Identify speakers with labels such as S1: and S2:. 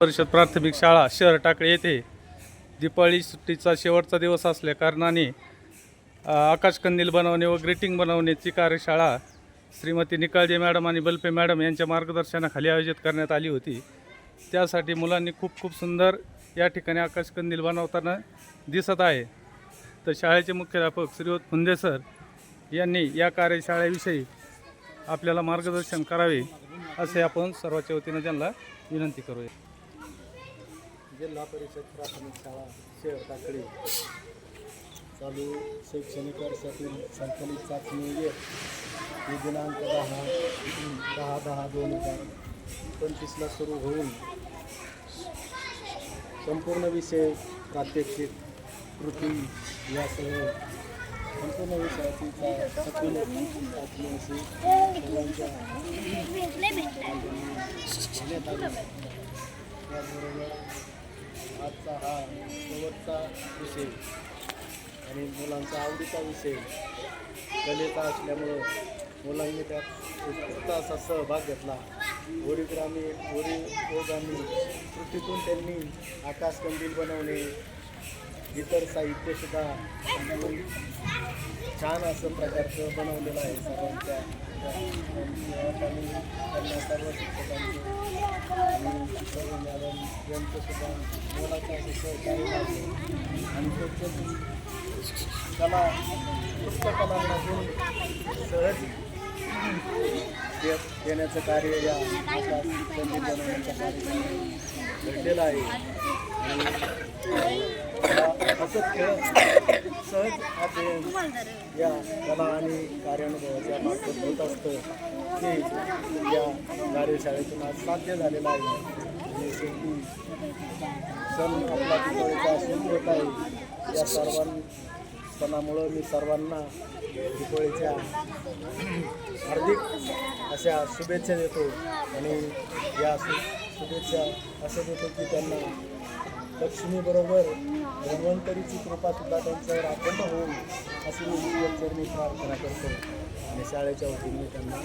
S1: परिषद प्राथमिक शाळा शहर टाकळे येथे दिपाळी सुट्टीचा शेवटचा दिवस असल्या कारणाने आकाशकंदील बनवणे व ग्रीटिंग बनवण्याची कार्यशाळा श्रीमती निकाळजे मॅडम आणि बल्पे मॅडम यांच्या मार्गदर्शनाखाली आयोजित करण्यात आली होती. त्यासाठी मुलांनी खूप खूप सुंदर या ठिकाणी आकाशकंदील बनवताना दिसत आहे. तर शाळेचे मुख्याध्यापक श्रीवत फुंदे सर यांनी या कार्यशाळेविषयी आपल्याला मार्गदर्शन करावे असे आपण सर्वाच्या वतीनं त्यांना विनंती करूया.
S2: जिल्हा परिषद प्राथमिक शाळा शहर टाकळी चालू शैक्षणिक वर्षातील संकलित चाचणी एक ही दिनांक दहा दहा दहा दोन हजार पंचवीसला सुरू होऊन संपूर्ण विषय प्रात्यक्षिक कृती यासह संपूर्ण विषयाची चाचणी त्याचबरोबर आजचा हा शेवटचा विषय आणि मुलांचा आवडीचा विषय कलेचा असल्यामुळं मुलांनी त्यात उत्कृष्ट असा सहभाग घेतला. ओरीग्रामी ओरी ओगामी कृतीतून त्यांनी आकाशकंदील बनवणे इतर साहित्यसुद्धा छान असं प्रकारचं बनवलेलं आहे. सर्वांच्या आणि सर्व शिक्षकांचे यांचंसुद्धा मोलाचं असं सहकार्य आणि कला पुस्तकांमधून सहज दे- देण्याचं कार्य या आकाश कार्यक्रमात घडलेलं आहे आणि असंच खेळ सहज आपण या कला आणि कार्यानुभवाच्या मार्फत होत असतं ते या कार्यशाळेतून आज साध्य झालेलं आहे. आणि शेवटी सण आपला दिवाळीचा सण होत आहे. या सर्वां सणामुळं मी सर्वांना दिवाळीच्या हार्दिक अशा शुभेच्छा देतो आणि या शुभेच्छा असं देतो की त्यांना लक्ष्मीबरोबर धन्वंतरीची कृपा सुद्धा त्यांच्यावर अखंड होईल अशी मी प्रार्थना करतो. आणि शाळेच्या वतीने त्यांना